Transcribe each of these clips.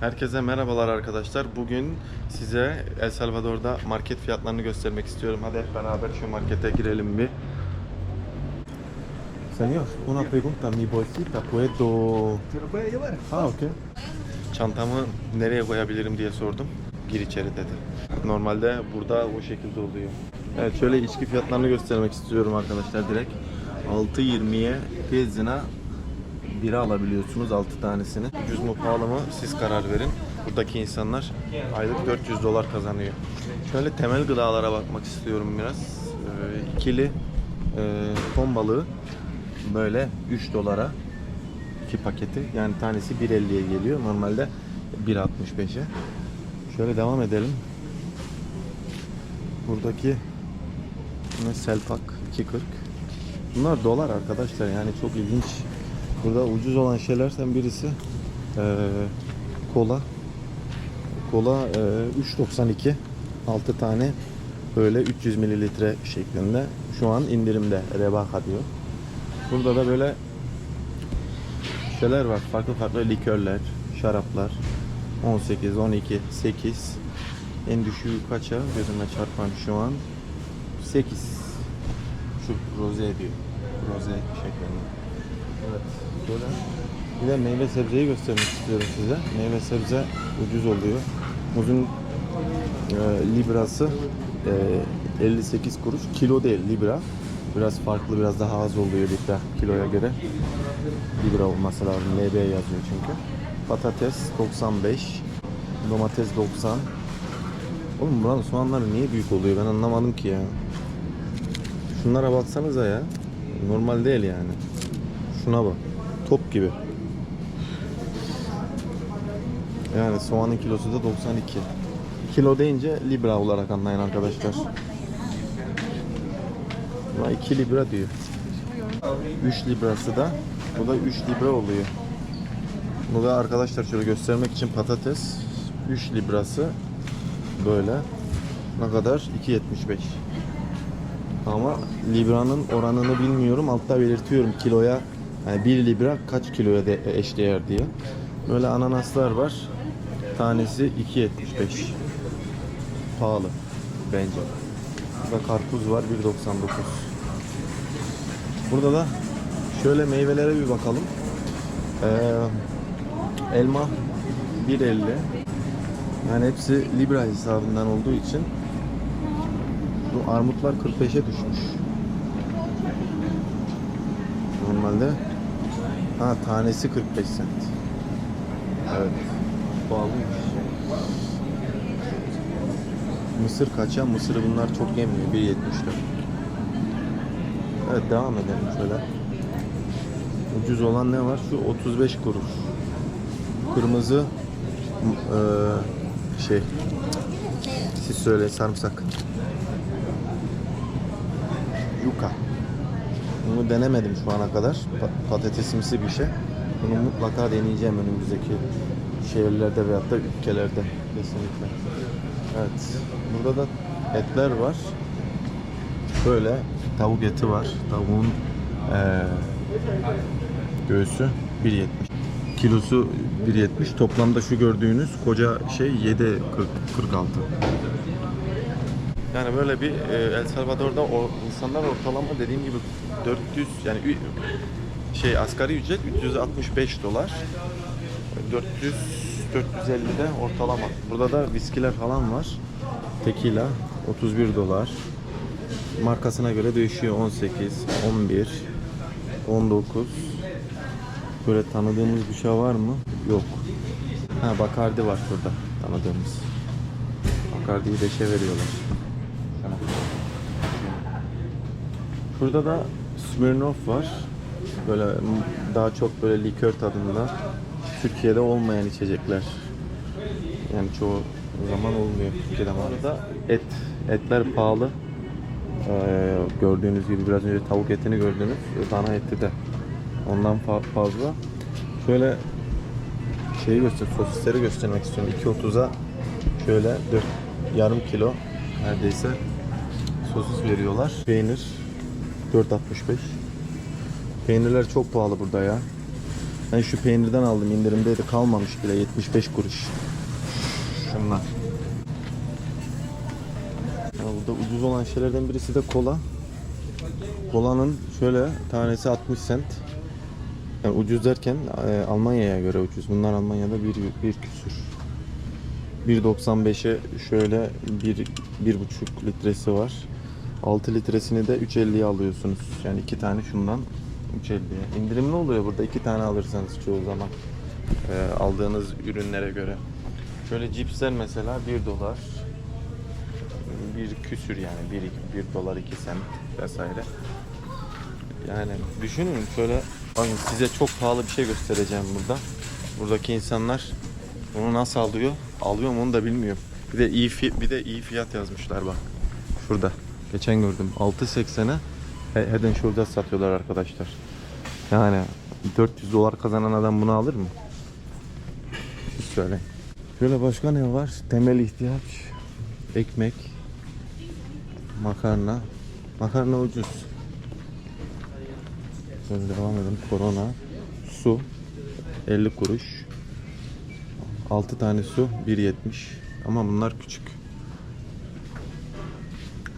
Herkese merhabalar arkadaşlar. Bugün size El Salvador'da market fiyatlarını göstermek istiyorum. Hadi hep beraber şu markete girelim bir. Señor, una pregunta. Mi bolsita puedo... Ha, okey. Çantamı nereye koyabilirim diye sordum. Gir içeri dedi. Normalde burada o şekilde oluyor. Evet şöyle içki fiyatlarını göstermek istiyorum arkadaşlar direkt. 6.20'ye Pezina bira alabiliyorsunuz 6 tanesini. Ucuz mu pahalı mı siz karar verin. Buradaki insanlar aylık 400 dolar kazanıyor. Şöyle temel gıdalara bakmak istiyorum biraz. Ee, ikili e, ton balığı böyle 3 dolara iki paketi. Yani tanesi 1.50'ye geliyor. Normalde 1.65'e. Şöyle devam edelim. Buradaki selpak 2.40. Bunlar dolar arkadaşlar yani çok ilginç. Burada ucuz olan şeylerden birisi eee, kola. Kola eee, 3.92 6 tane böyle 300 mililitre şeklinde. Şu an indirimde rebaha diyor. Burada da böyle şeyler var. Farklı farklı likörler, şaraplar. 18, 12, 8. En düşüğü kaça? Gözüme çarpan şu an 8. Şu roze diyor. Roze şeklinde. Evet. Böyle. Bir de meyve sebzeyi göstermek istiyorum size. Meyve sebze ucuz oluyor. Muzun e, librası e, 58 kuruş. Kilo değil libra. Biraz farklı, biraz daha az oluyor libra kiloya göre. Libra olması lazım. LB yazıyor çünkü. Patates 95. Domates 90. Oğlum buranın soğanları niye büyük oluyor ben anlamadım ki ya. Şunlara baksanıza ya. Normal değil yani. Şuna bak. Top gibi. Yani soğanın kilosu da 92. Kilo deyince libra olarak anlayın arkadaşlar. Buna 2 libra diyor. 3 librası da bu da 3 libra oluyor. Bu da arkadaşlar şöyle göstermek için patates 3 librası böyle ne kadar 2.75 ama libranın oranını bilmiyorum altta belirtiyorum kiloya yani 1 libra kaç kiloya de eşdeğer diye böyle ananaslar var tanesi 2.75 pahalı bence Burada karpuz var 1.99 Burada da şöyle meyvelere bir bakalım. Ee, elma 1.50. Yani hepsi Libra hesabından olduğu için bu armutlar 45'e düşmüş. Normalde ha tanesi 45 sent. Evet. Pahalıymış. Mısır kaça? Mısırı bunlar çok yemiyor. 1.74. Evet devam edelim şöyle. Ucuz olan ne var? Şu 35 kuruş. Kırmızı eee, şey siz söyle sarımsak. Yuka. Bunu denemedim şu ana kadar. Pa- patatesimsi bir şey. Bunu mutlaka deneyeceğim önümüzdeki şehirlerde veyahut da ülkelerde kesinlikle. Evet. Burada da etler var. Böyle tavuk eti var. Tavuğun eee göğsü 1.70. Kilosu 1.70. Toplamda şu gördüğünüz koca şey 7.46. Yani böyle bir e, El Salvador'da o insanlar ortalama dediğim gibi 400 yani şey asgari ücret 365 dolar. 400 450'de ortalama. Burada da viskiler falan var. Tequila 31 dolar. Markasına göre değişiyor. 18, 11, 19. Böyle tanıdığımız bir şey var mı? Yok. Ha Bacardi var burada tanıdığımız. Bacardi'yi 5'e veriyorlar. Şurada da Smirnoff var. Böyle daha çok böyle likör tadında. Türkiye'de olmayan içecekler. Yani çoğu zaman olmuyor Türkiye'de ama. Burada et, etler pahalı. Ee, gördüğünüz gibi biraz önce tavuk etini gördünüz. Dana eti de ondan fa- fazla. Şöyle şeyi göster, sosisleri göstermek istiyorum. 2.30'a şöyle 4, yarım kilo neredeyse sosis veriyorlar. Peynir 4.65. Peynirler çok pahalı burada ya. Ben şu peynirden aldım indirimdeydi kalmamış bile 75 kuruş. Şunlar. Ya burada ucuz olan şeylerden birisi de kola. Kolanın şöyle tanesi 60 cent. Yani ucuz derken e, Almanya'ya göre ucuz. Bunlar Almanya'da bir, bir küsür. 1.95'e şöyle bir, bir buçuk litresi var. 6 litresini de 3.50'ye alıyorsunuz. Yani iki tane şundan 3.50'ye. İndirimli oluyor burada iki tane alırsanız çoğu zaman. e, aldığınız ürünlere göre. Şöyle cipsler mesela 1 dolar. Bir küsür yani 1, 1 dolar 2 sent vesaire. Yani düşünün şöyle bakın size çok pahalı bir şey göstereceğim burada. Buradaki insanlar bunu nasıl alıyor? Alıyor mu onu da bilmiyorum. Bir de iyi bir de iyi fiyat yazmışlar bak. Şurada. Geçen gördüm. 6.80'e He- Head and satıyorlar arkadaşlar. Yani 400 dolar kazanan adam bunu alır mı? Siz söyleyin. Şöyle başka ne var? Temel ihtiyaç. Ekmek. Makarna. Makarna ucuz. Şöyle devam edelim. Korona. Su. 50 kuruş. 6 tane su 1.70. Ama bunlar küçük.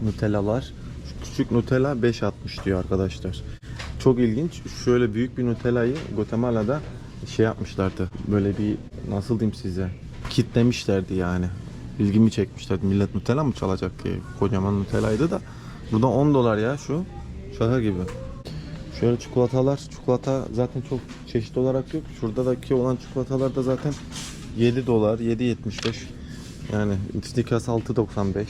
Nutellalar. Şu küçük Nutella 5.60 diyor arkadaşlar. Çok ilginç. Şöyle büyük bir Nutella'yı Guatemala'da şey yapmışlardı. Böyle bir nasıl diyeyim size? Kitlemişlerdi yani. İlgimi çekmişlerdi. Millet Nutella mı çalacak diye. Kocaman Nutella'ydı da. Burada 10 dolar ya şu. Şaka gibi. Şöyle çikolatalar, çikolata zaten çok çeşit olarak yok. Şuradaki olan çikolatalar da zaten 7 dolar, 7.75. Yani Snickers 6.95.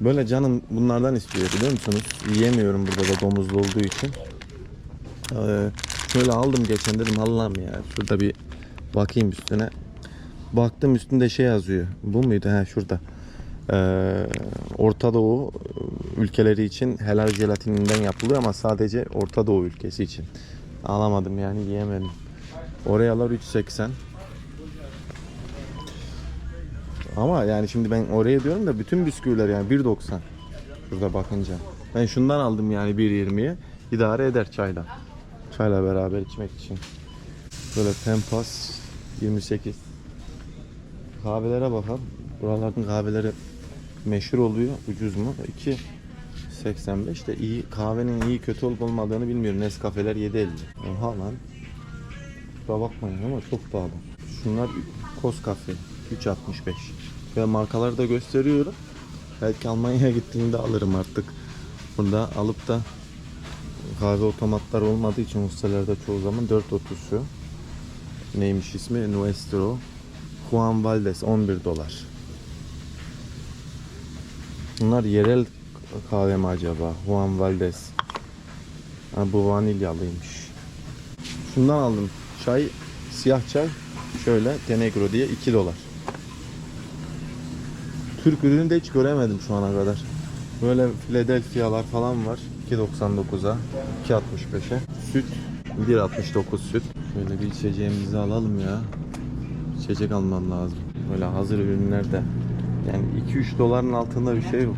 Böyle canım bunlardan istiyor biliyor musunuz? Yiyemiyorum burada da domuzlu olduğu için. Ee, şöyle aldım geçen dedim Allah'ım ya şurada bir bakayım üstüne. Baktım üstünde şey yazıyor. Bu muydu? Ha şurada. Ee, Orta Doğu ülkeleri için helal jelatininden yapılıyor ama sadece Orta Doğu ülkesi için. Alamadım yani yiyemedim. Orealar 3.80. Ama yani şimdi ben oraya diyorum da bütün bisküviler yani 1.90. Şurada bakınca. Ben şundan aldım yani 1.20'ye. İdare eder çayla. Çayla beraber içmek için. Böyle Pempas 28. Kahvelere bakalım. Buraların kahveleri meşhur oluyor. Ucuz mu? 2.85 de iyi kahvenin iyi kötü olup olmadığını bilmiyorum. Nescafeler 7.50. Oha lan. Kusura bakmayın ama çok pahalı. Şunlar Kos Cafe 3.65. Ve markaları da gösteriyorum. Belki Almanya'ya gittiğimde alırım artık. Burada alıp da kahve otomatlar olmadığı için hostelerde çoğu zaman 4.30 şu. Neymiş ismi? Nuestro. Juan Valdez 11 dolar. Bunlar yerel kahve mi acaba? Juan Valdez. Ha, bu vanilyalıymış. Şundan aldım. Çay, siyah çay. Şöyle Tenegro diye 2 dolar. Türk ürünü de hiç göremedim şu ana kadar. Böyle Philadelphia'lar falan var. 2.99'a, 2.65'e. Süt 1.69 süt. Şöyle bir içeceğimizi alalım ya. İçecek almam lazım. Böyle hazır ürünlerde. Yani 2-3 doların altında bir şey yok.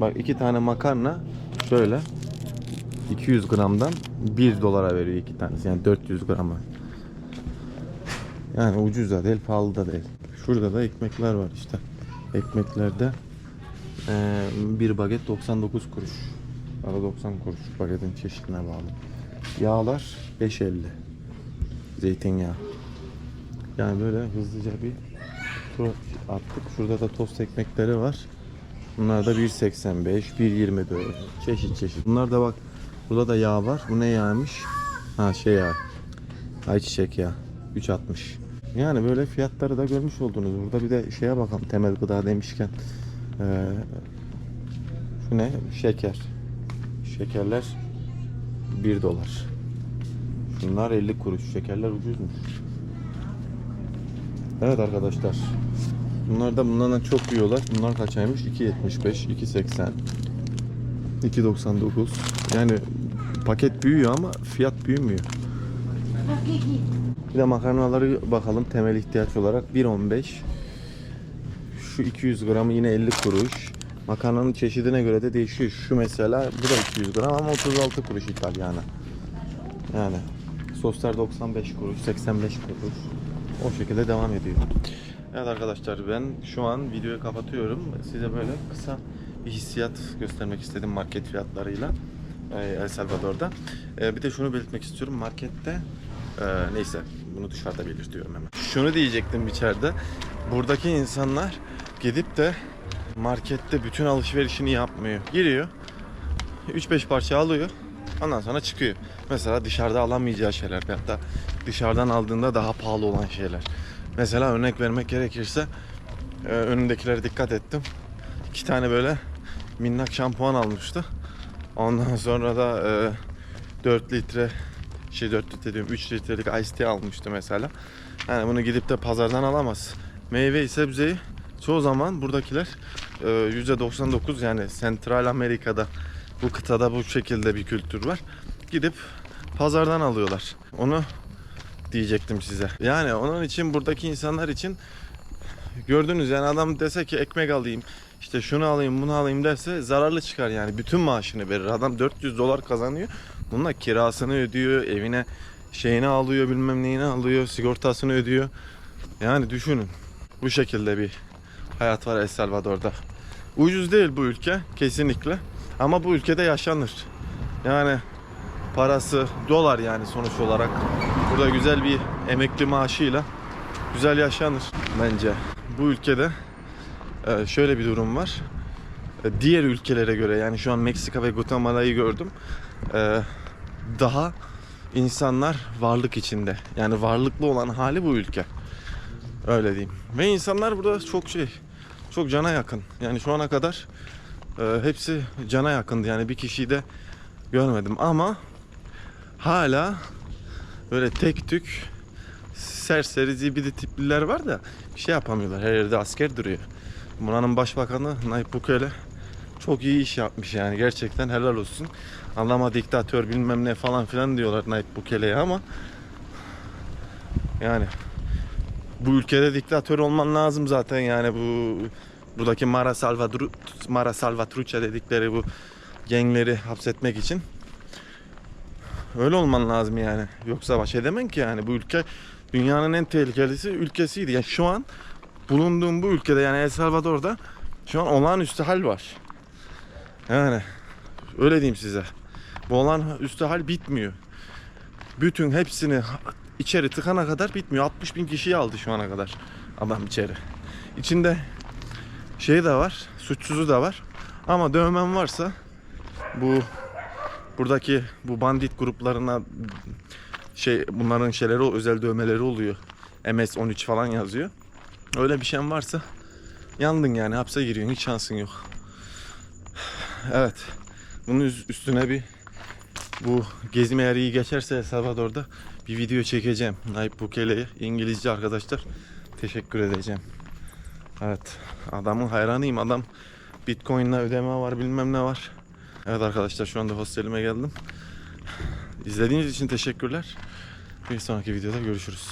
Bak iki tane makarna şöyle 200 gramdan 1 dolara veriyor iki tanesi. Yani 400 grama. Yani ucuz da değil, pahalı da değil. Şurada da ekmekler var işte. Ekmeklerde eee, bir baget 99 kuruş. Ya da 90 kuruş bagetin çeşidine bağlı. Yağlar 5.50. Zeytinyağı. Yani böyle hızlıca bir tur attık. Şurada da tost ekmekleri var. Bunlar da 1.85, 1.20 böyle. Çeşit çeşit. Bunlar da bak burada da yağ var. Bu ne yağmış? Ha şey yağ. Ayçiçek yağı. 3.60. Yani böyle fiyatları da görmüş oldunuz. Burada bir de şeye bakalım temel gıda demişken. Ee, şu ne? Şeker. Şekerler 1 dolar. Şunlar 50 kuruş. Şekerler ucuzmuş. Evet arkadaşlar. Bunlar da bunlardan çok yiyorlar. Bunlar kaçaymış? 2.75, 2.80, 2.99. Yani paket büyüyor ama fiyat büyümüyor. Bir de makarnaları bakalım temel ihtiyaç olarak 1.15. Şu 200 gramı yine 50 kuruş. Makarnanın çeşidine göre de değişiyor. Şu mesela bu da 200 gram ama 36 kuruş İtalyana. Yani soslar 95 kuruş, 85 kuruş. O şekilde devam ediyor. Evet arkadaşlar ben şu an videoyu kapatıyorum. Size böyle kısa bir hissiyat göstermek istedim market fiyatlarıyla e, El Salvador'da. E, Bir de şunu belirtmek istiyorum. Markette e, neyse bunu dışarıda belirtiyorum hemen. Şunu diyecektim içeride. Buradaki insanlar gidip de markette bütün alışverişini yapmıyor. Giriyor. 3-5 parça alıyor. Ondan sonra çıkıyor. Mesela dışarıda alamayacağı şeyler da dışarıdan aldığında daha pahalı olan şeyler. Mesela örnek vermek gerekirse e, önündekilere dikkat ettim. İki tane böyle minnak şampuan almıştı. Ondan sonra da e, 4 litre şey 4 litre diyorum 3 litrelik ice tea almıştı mesela. Yani bunu gidip de pazardan alamaz. Meyve sebzeyi çoğu zaman buradakiler e, %99 yani Sentral Amerika'da bu kıtada bu şekilde bir kültür var. Gidip pazardan alıyorlar. Onu diyecektim size. Yani onun için buradaki insanlar için gördünüz yani adam dese ki ekmek alayım işte şunu alayım bunu alayım derse zararlı çıkar yani bütün maaşını verir. Adam 400 dolar kazanıyor. Bununla kirasını ödüyor, evine şeyini alıyor, bilmem neyini alıyor, sigortasını ödüyor. Yani düşünün. Bu şekilde bir hayat var El Salvador'da. Ucuz değil bu ülke kesinlikle. Ama bu ülkede yaşanır. Yani parası dolar yani sonuç olarak. Burada güzel bir emekli maaşıyla güzel yaşanır bence. Bu ülkede e, şöyle bir durum var. E, Diğer ülkelere göre yani şu an Meksika ve Guatemala'yı gördüm. E, Daha insanlar varlık içinde. Yani varlıklı olan hali bu ülke. Öyle diyeyim. Ve insanlar burada çok şey, çok cana yakın. Yani şu ana kadar e, hepsi cana yakındı. Yani bir kişiyi de görmedim ama hala böyle tek tük serseri zibidi tipliler var da bir şey yapamıyorlar. Her yerde asker duruyor. Buranın başbakanı Nayib Bukele çok iyi iş yapmış yani gerçekten helal olsun. Adama diktatör bilmem ne falan filan diyorlar Nayib Bukele'ye ama yani bu ülkede diktatör olman lazım zaten yani bu buradaki Mara Salvador Mara Salvatrucha dedikleri bu gengleri hapsetmek için öyle olman lazım yani. Yoksa baş edemem ki yani bu ülke dünyanın en tehlikelisi ülkesiydi. Yani şu an bulunduğum bu ülkede yani El Salvador'da şu an olağanüstü hal var. Yani öyle diyeyim size. Bu olağanüstü hal bitmiyor. Bütün hepsini içeri tıkana kadar bitmiyor. 60 bin kişiyi aldı şu ana kadar adam içeri. İçinde şey de var, suçsuzu da var. Ama dövmen varsa bu buradaki bu bandit gruplarına şey bunların şeyleri özel dövmeleri oluyor. MS13 falan yazıyor. Öyle bir şeyin varsa yandın yani hapse giriyorsun hiç şansın yok. Evet. Bunun üstüne bir bu gezme eğer iyi geçerse El Salvador'da bir video çekeceğim. Nayib Bukele'ye İngilizce arkadaşlar teşekkür edeceğim. Evet adamın hayranıyım adam Bitcoin'le ödeme var bilmem ne var. Evet arkadaşlar şu anda hostelime geldim. İzlediğiniz için teşekkürler. Bir sonraki videoda görüşürüz.